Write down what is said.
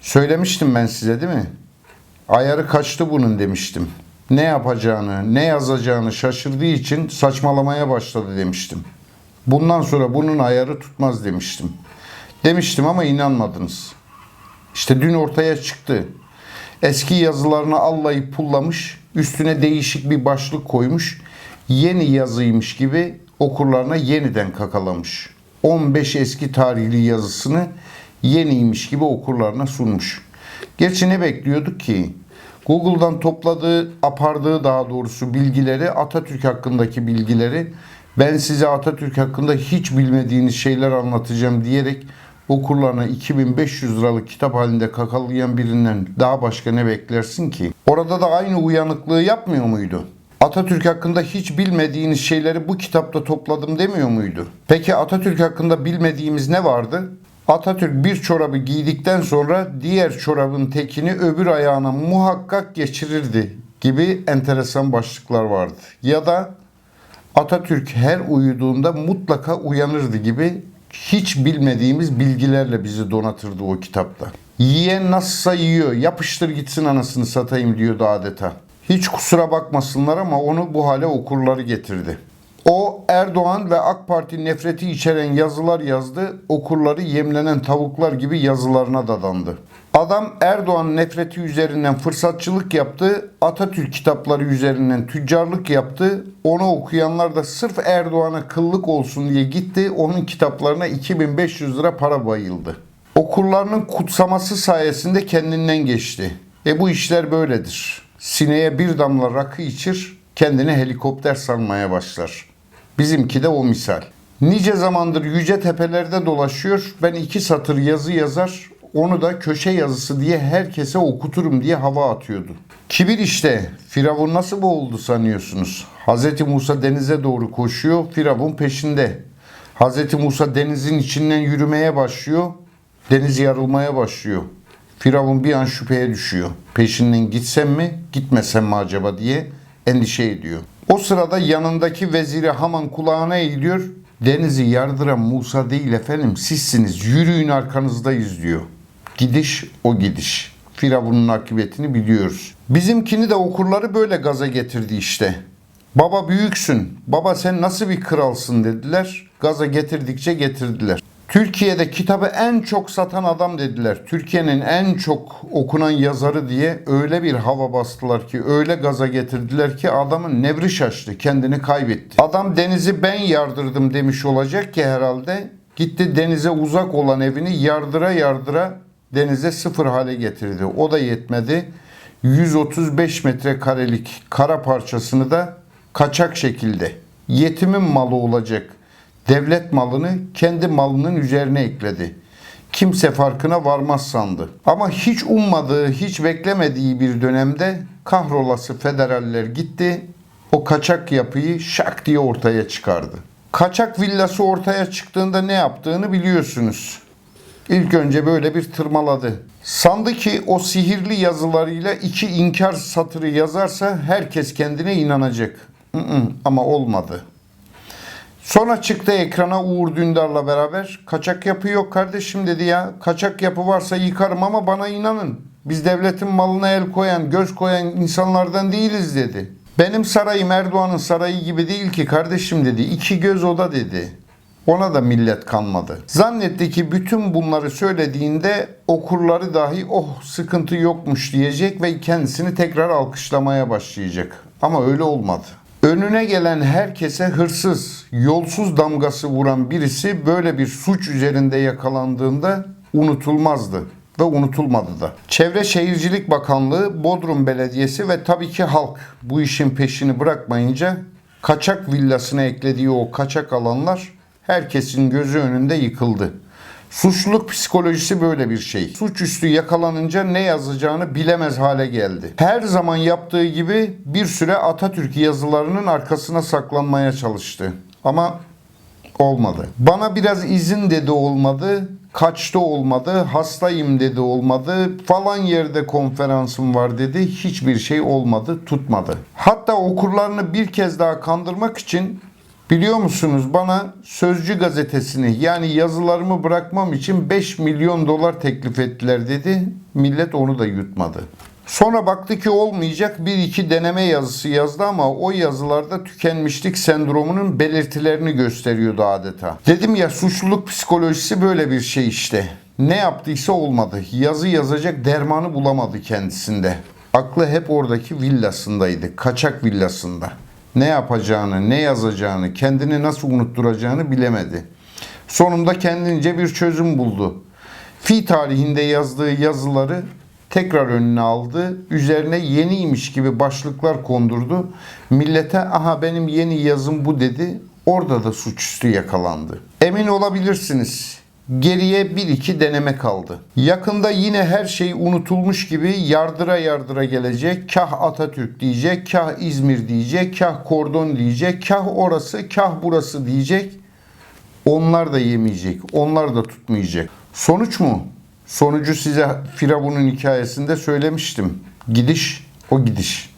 Söylemiştim ben size değil mi? Ayarı kaçtı bunun demiştim. Ne yapacağını, ne yazacağını şaşırdığı için saçmalamaya başladı demiştim. Bundan sonra bunun ayarı tutmaz demiştim. Demiştim ama inanmadınız. İşte dün ortaya çıktı. Eski yazılarını allayıp pullamış, üstüne değişik bir başlık koymuş. Yeni yazıymış gibi okurlarına yeniden kakalamış. 15 eski tarihli yazısını yeniymiş gibi okurlarına sunmuş. Gerçi ne bekliyorduk ki? Google'dan topladığı, apardığı daha doğrusu bilgileri, Atatürk hakkındaki bilgileri ben size Atatürk hakkında hiç bilmediğiniz şeyler anlatacağım diyerek okurlarına 2500 liralık kitap halinde kakalayan birinden daha başka ne beklersin ki? Orada da aynı uyanıklığı yapmıyor muydu? Atatürk hakkında hiç bilmediğiniz şeyleri bu kitapta topladım demiyor muydu? Peki Atatürk hakkında bilmediğimiz ne vardı? Atatürk bir çorabı giydikten sonra diğer çorabın tekini öbür ayağına muhakkak geçirirdi gibi enteresan başlıklar vardı. Ya da Atatürk her uyuduğunda mutlaka uyanırdı gibi hiç bilmediğimiz bilgilerle bizi donatırdı o kitapta. Yiyen nasılsa yiyor, yapıştır gitsin anasını satayım diyordu adeta. Hiç kusura bakmasınlar ama onu bu hale okurları getirdi. O Erdoğan ve AK Parti nefreti içeren yazılar yazdı, okurları yemlenen tavuklar gibi yazılarına dadandı. Adam Erdoğan nefreti üzerinden fırsatçılık yaptı, Atatürk kitapları üzerinden tüccarlık yaptı. Onu okuyanlar da sırf Erdoğan'a kıllık olsun diye gitti, onun kitaplarına 2500 lira para bayıldı. Okurlarının kutsaması sayesinde kendinden geçti. E bu işler böyledir. Sineye bir damla rakı içir, kendini helikopter sanmaya başlar. Bizimki de o misal. Nice zamandır yüce tepelerde dolaşıyor. Ben iki satır yazı yazar, onu da köşe yazısı diye herkese okuturum diye hava atıyordu. Kibir işte. Firavun nasıl boğuldu sanıyorsunuz? Hz. Musa denize doğru koşuyor, Firavun peşinde. Hz. Musa denizin içinden yürümeye başlıyor, deniz yarılmaya başlıyor. Firavun bir an şüpheye düşüyor. Peşinden gitsem mi, gitmesem mi acaba diye endişe ediyor. O sırada yanındaki veziri Haman kulağına eğiliyor. Denizi yardıran Musa değil efendim sizsiniz yürüyün arkanızdayız diyor. Gidiş o gidiş. Firavun'un akıbetini biliyoruz. Bizimkini de okurları böyle gaza getirdi işte. Baba büyüksün, baba sen nasıl bir kralsın dediler. Gaza getirdikçe getirdiler. Türkiye'de kitabı en çok satan adam dediler. Türkiye'nin en çok okunan yazarı diye öyle bir hava bastılar ki, öyle gaza getirdiler ki adamın nevri şaştı, kendini kaybetti. Adam denizi ben yardırdım demiş olacak ki herhalde. Gitti denize uzak olan evini yardıra yardıra denize sıfır hale getirdi. O da yetmedi. 135 metrekarelik kara parçasını da kaçak şekilde yetimin malı olacak devlet malını kendi malının üzerine ekledi. Kimse farkına varmaz sandı. Ama hiç ummadığı, hiç beklemediği bir dönemde kahrolası federaller gitti. O kaçak yapıyı şak diye ortaya çıkardı. Kaçak villası ortaya çıktığında ne yaptığını biliyorsunuz. İlk önce böyle bir tırmaladı. Sandı ki o sihirli yazılarıyla iki inkar satırı yazarsa herkes kendine inanacak. Ama olmadı. Sonra çıktı ekrana Uğur Dündar'la beraber. Kaçak yapı yok kardeşim dedi ya. Kaçak yapı varsa yıkarım ama bana inanın. Biz devletin malına el koyan, göz koyan insanlardan değiliz dedi. Benim sarayım Erdoğan'ın sarayı gibi değil ki kardeşim dedi. İki göz oda dedi. Ona da millet kanmadı. Zannetti ki bütün bunları söylediğinde okurları dahi oh sıkıntı yokmuş diyecek ve kendisini tekrar alkışlamaya başlayacak. Ama öyle olmadı. Önüne gelen herkese hırsız, yolsuz damgası vuran birisi böyle bir suç üzerinde yakalandığında unutulmazdı ve unutulmadı da. Çevre Şehircilik Bakanlığı, Bodrum Belediyesi ve tabii ki halk bu işin peşini bırakmayınca kaçak villasına eklediği o kaçak alanlar herkesin gözü önünde yıkıldı. Suçluluk psikolojisi böyle bir şey. Suçüstü yakalanınca ne yazacağını bilemez hale geldi. Her zaman yaptığı gibi bir süre Atatürk yazılarının arkasına saklanmaya çalıştı. Ama olmadı. Bana biraz izin dedi olmadı. Kaçta olmadı, hastayım dedi olmadı, falan yerde konferansım var dedi, hiçbir şey olmadı, tutmadı. Hatta okurlarını bir kez daha kandırmak için Biliyor musunuz bana Sözcü gazetesini yani yazılarımı bırakmam için 5 milyon dolar teklif ettiler dedi. Millet onu da yutmadı. Sonra baktı ki olmayacak bir iki deneme yazısı yazdı ama o yazılarda tükenmişlik sendromunun belirtilerini gösteriyordu adeta. Dedim ya suçluluk psikolojisi böyle bir şey işte. Ne yaptıysa olmadı. Yazı yazacak dermanı bulamadı kendisinde. Aklı hep oradaki villasındaydı. Kaçak villasında. Ne yapacağını, ne yazacağını, kendini nasıl unutturacağını bilemedi. Sonunda kendince bir çözüm buldu. Fi tarihinde yazdığı yazıları tekrar önüne aldı. Üzerine yeniymiş gibi başlıklar kondurdu. Millete aha benim yeni yazım bu dedi. Orada da suçüstü yakalandı. Emin olabilirsiniz. Geriye bir iki deneme kaldı. Yakında yine her şey unutulmuş gibi yardıra yardıra gelecek. Kah Atatürk diyecek, kah İzmir diyecek, kah Kordon diyecek, kah orası, kah burası diyecek. Onlar da yemeyecek, onlar da tutmayacak. Sonuç mu? Sonucu size Firavun'un hikayesinde söylemiştim. Gidiş, o gidiş.